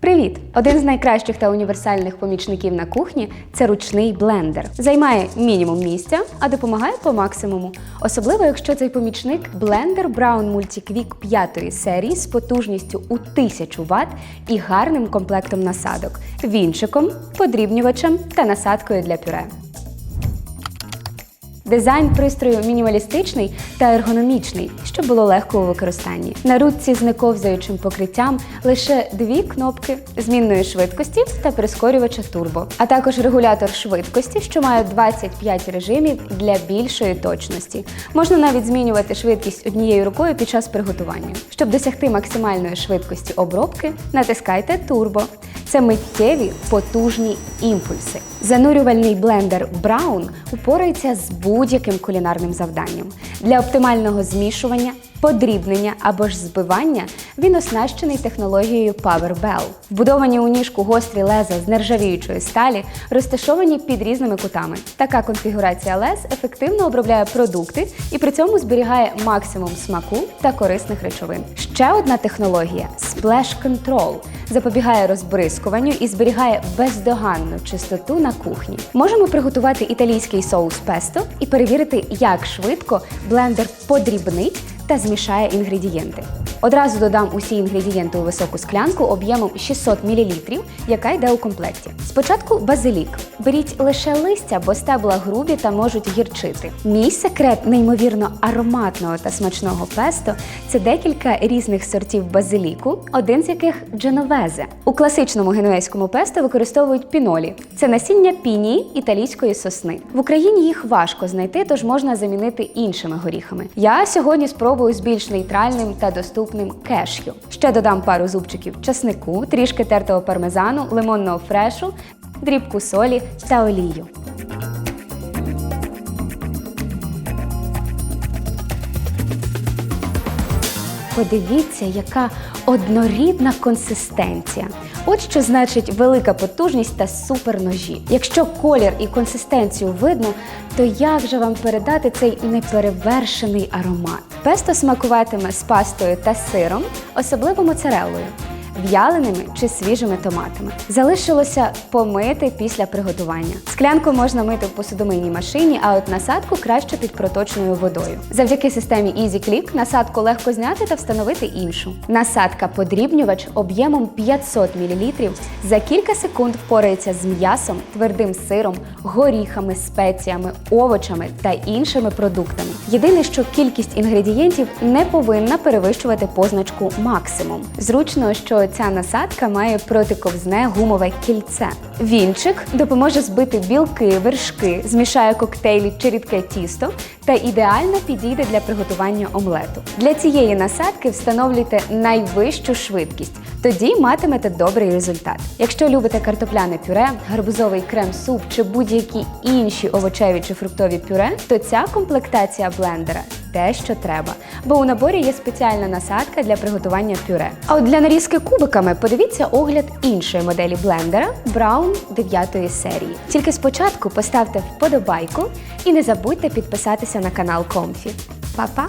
Привіт! Один з найкращих та універсальних помічників на кухні це ручний блендер. Займає мінімум місця, а допомагає по максимуму. Особливо, якщо цей помічник блендер Brown Multiquick 5 серії з потужністю у 1000 Вт і гарним комплектом насадок, вінчиком, подрібнювачем та насадкою для пюре. Дизайн пристрою мінімалістичний та ергономічний, щоб було легко у використанні. На ручці з нековзаючим покриттям лише дві кнопки змінної швидкості та прискорювача турбо, а також регулятор швидкості, що має 25 режимів для більшої точності. Можна навіть змінювати швидкість однією рукою під час приготування. Щоб досягти максимальної швидкості обробки, натискайте турбо. Це миттєві потужні імпульси. Занурювальний блендер Brown упорається з будь-яким кулінарним завданням. Для оптимального змішування, подрібнення або ж збивання він оснащений технологією Power Bell. Вбудовані у ніжку гострі леза з нержавіючої сталі розташовані під різними кутами. Така конфігурація лез ефективно обробляє продукти і при цьому зберігає максимум смаку та корисних речовин. Ще одна технологія Splash Control запобігає розбризкуванню і зберігає бездоганну чистоту на кухні. Можемо приготувати італійський соус песто і перевірити, як швидко блендер подрібнить та змішає інгредієнти. Одразу додам усі інгредієнти у високу склянку об'ємом 600 мл, яка йде у комплекті. Спочатку базилік. Беріть лише листя, бо стебла грубі та можуть гірчити. Мій секрет неймовірно ароматного та смачного песто це декілька різних сортів базиліку, один з яких дженовезе. У класичному генуезькому песто використовують пінолі. Це насіння пінії італійської сосни. В Україні їх важко знайти, тож можна замінити іншими горіхами. Я сьогодні спробую з більш нейтральним та доступним кешю. Ще додам пару зубчиків часнику, трішки тертого пармезану, лимонного фрешу, дрібку солі та олію. Подивіться, яка однорідна консистенція. От що значить велика потужність та суперножі. Якщо колір і консистенцію видно, то як же вам передати цей неперевершений аромат? Песто смакуватиме з пастою та сиром, особливо моцареллою в'яленими чи свіжими томатами. Залишилося помити після приготування. Склянку можна мити в посудомийній машині, а от насадку краще під проточною водою. Завдяки системі Easy Click насадку легко зняти та встановити іншу. Насадка подрібнювач об'ємом 500 мл за кілька секунд впорається з м'ясом, твердим сиром, горіхами, спеціями, овочами та іншими продуктами. Єдине, що кількість інгредієнтів не повинна перевищувати позначку максимум. Зручно, що ця насадка має протиковзне гумове кільце. Вінчик допоможе збити білки, вершки, змішає коктейлі чи рідке тісто та ідеально підійде для приготування омлету. Для цієї насадки встановлюйте найвищу швидкість. Тоді матимете добрий результат. Якщо любите картопляне пюре, гарбузовий крем-суп чи будь-які інші овочеві чи фруктові пюре, то ця комплектація блендера те, що треба, бо у наборі є спеціальна насадка для приготування пюре. А от для нарізки кубиками подивіться огляд іншої моделі блендера Brown 9 серії. Тільки спочатку поставте вподобайку і не забудьте підписатися на канал Комфі. Па-па!